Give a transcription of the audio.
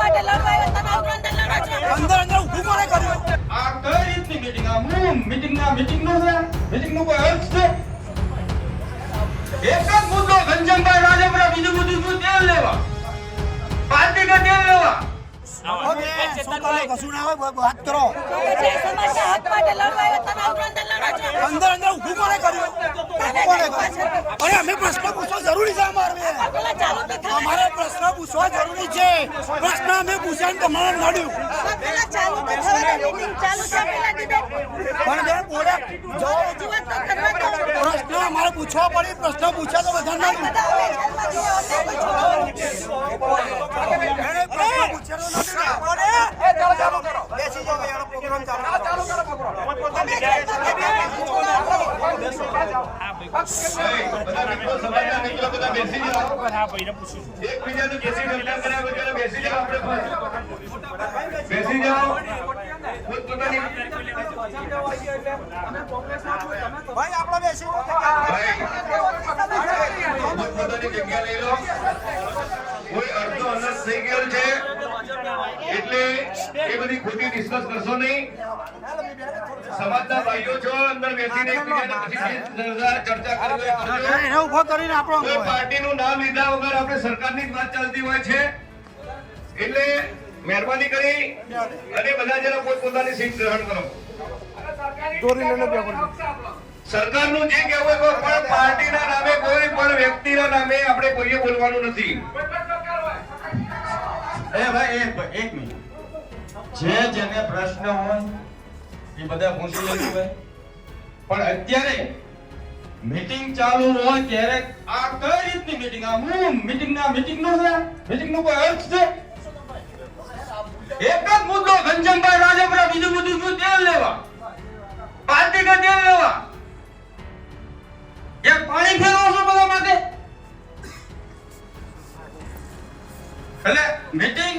માટે લડવા આવ્યા આંદોલન લડો છો. અંદર અંદર ઊભું કોણે કર્યું? આ કઈ રીતની મીટિંગ આ? હું મીટિંગના મીટિંગનો છે. મીટિંગનો કોઈ અર્થ છે? એક જ મુદ્દો ઘનશ્યામભાઈ રાજપરા બીજું બધું શું? તેલ લેવા. પાર્ટી કે તેલ લેવા. અંદર અંદર ઊભું કોણે કર્યું? અરે અમે પ્રશ્ન પૂછવો જરૂરી છે અમારે. અમારે પ્રશ્ન પૂછવા જરૂરી છે. પ્રશ્ન અમે પૂછ્યા ને તમારે નડ્યું પણ બેન બોલે. પ્રશ્ન અમારે પૂછવા પડે પ્રશ્ન પૂછ્યા તો બધા નડ્યું ચાલુ કરો. બેસી જાઓ ભાઈ આપણે બેસી પોતપોતાની જગ્યા લઈ લો કોઈ અડધો અનર્થ થઈ ગયો છે. એટલે એ બધી ખોટી ડિસ્કસ કરશો નહીં. સમાજના ભાઈઓ છો અંદર બેસીને ચર્ચા કરીને આપણો પાર્ટીનું નામ લીધા વગર આપણે સરકારની જ વાત ચાલતી હોય છે. એટલે મહેરબાની કરી અને બધા જણા પોતપોતાની સીટ ગ્રહણ કરો. સરકારનું જે કહેવું હોય પાર્ટી પણ પાર્ટીના નામે કોઈ પણ વ્યક્તિના નામે આપણે કોઈએ બોલવાનું નથી. એ ભાઈ, એક એક મિનિટ. જે જેને પ્રશ્ન હોય, એ બધા પૂછી લેવું હોય પણ અત્યારે મીટિંગ ચાલુ હોય ત્યારે આ કઈ રીતની મીટિંગ આ હું મીટિંગ નો છે? મીટિંગનો કોઈ અર્થ છે? એક જ મુદ્દો ઘનશ્યામભાઈ એટલે મીટિંગ